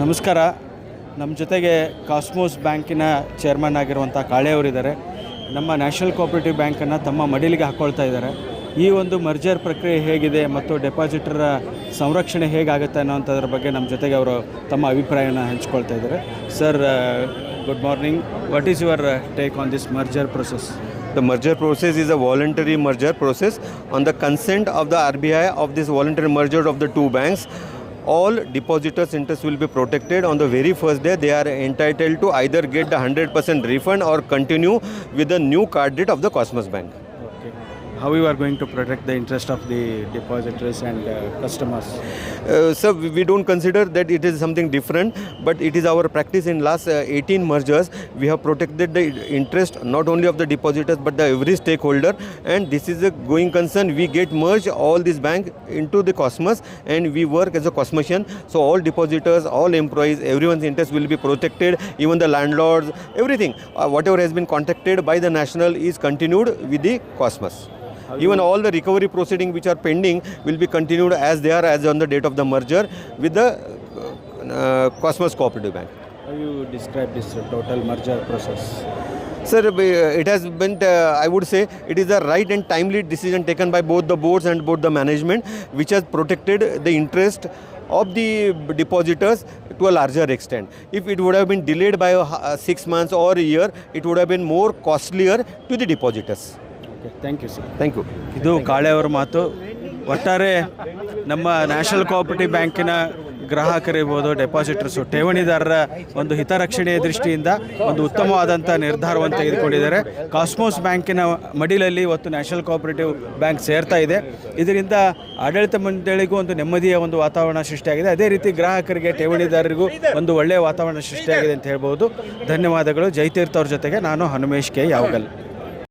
ನಮಸ್ಕಾರ. ನಮ್ಮ ಜೊತೆಗೆ ಕಾಸ್ಮೋಸ್ ಬ್ಯಾಂಕಿನ ಚೇರ್ಮನ್ ಆಗಿರುವಂಥ ಕಾಳೆಯವರಿದ್ದಾರೆ ನಮ್ಮ ನ್ಯಾಷನಲ್ ಕೋಆಪರೇಟಿವ್ ಬ್ಯಾಂಕನ್ನು ತಮ್ಮ ಮಡಿಲಿಗೆ ಹಾಕ್ಕೊಳ್ತಾ ಇದ್ದಾರೆ. ಈ ಒಂದು ಮರ್ಜರ್ ಪ್ರಕ್ರಿಯೆ ಹೇಗಿದೆ ಮತ್ತು ಡೆಪಾಸಿಟರ ಸಂರಕ್ಷಣೆ ಹೇಗಾಗುತ್ತೆ ಅನ್ನೋಂಥದ್ರ ಬಗ್ಗೆ ನಮ್ಮ ಜೊತೆಗೆ ಅವರು ತಮ್ಮ ಅಭಿಪ್ರಾಯನ ಹಂಚ್ಕೊಳ್ತಾ ಇದ್ದಾರೆ. Sir good morning. What is your take on this merger process The merger process is a voluntary merger process. On the consent of the RBI of this voluntary merger of the two banks, all depositors' interests will be protected. On the very first day, they are entitled to either get the 100% refund or continue with the new card date of the Cosmos Bank how you are going to protect the interest of the depositors and uh, customers? Uh, sir, we don't consider that it is something different, but it is our practice in last uh, 18 mergers. We have protected the interest not only of the depositors but the every stakeholder, and this is a going concern. We get merged all these banks into the Cosmos, and we work as a Cosmosian. So all depositors, all employees, everyone's interest will be protected. Even the landlords, everything, uh, whatever has been contacted by the national is continued with the Cosmos. Even all the recovery proceeding which are pending will be continued as they are as on the date of the merger with the uh, uh Cosmos Cooperative Bank. How you describe this uh, total merger process? Sir, uh, it has been, uh, I would say, it is a right and timely decision taken by both the boards and both the management, which has protected the interest of the depositors to a larger extent. If it would have been delayed by six months or a year, it would have been more costlier to the depositors. Okay thank you sir thank you ಇದು ಕಾಳೆಯವರ ಮಾತು. ಒಟ್ಟಾರೆ ನಮ್ಮ national cooperative ಬ್ಯಾಂಕಿನ ಗ್ರಾಹಕರಿರ್ಬೋದು ಡೆಪಾಸಿಟರ್ಸು ಠೇವಣಿದಾರರ ಒಂದು ಹಿತರಕ್ಷಣೆಯ ದೃಷ್ಟಿಯಿಂದ ಒಂದು ಉತ್ತಮವಾದಂಥ ನಿರ್ಧಾರವನ್ನು ತೆಗೆದುಕೊಂಡಿದ್ದಾರೆ. ಕಾಸ್ಮೋಸ್ ಬ್ಯಾಂಕಿನ ಮಡಿಲಲ್ಲಿ ಇವತ್ತು ನ್ಯಾಷನಲ್ ಕೋಆಪರೇಟಿವ್ ಬ್ಯಾಂಕ್ ಸೇರ್ತಾ ಇದೆ. ಇದರಿಂದ ಆಡಳಿತ ಮಂಡಳಿಗೂ ಒಂದು ನೆಮ್ಮದಿಯ ಒಂದು ವಾತಾವರಣ ಸೃಷ್ಟಿಯಾಗಿದೆ. ಅದೇ ರೀತಿ ಗ್ರಾಹಕರಿಗೆ ಠೇವಣಿದಾರರಿಗೂ ಒಂದು ಒಳ್ಳೆಯ ವಾತಾವರಣ ಸೃಷ್ಟಿಯಾಗಿದೆ ಅಂತ ಹೇಳ್ಬೋದು. ಧನ್ಯವಾದಗಳು. ಜೈತೀರ್ಥ ಅವ್ರ ಜೊತೆಗೆ ನಾನು ಹನುಮೇಶ್ ಕೆ ಯಾವಗಲ್.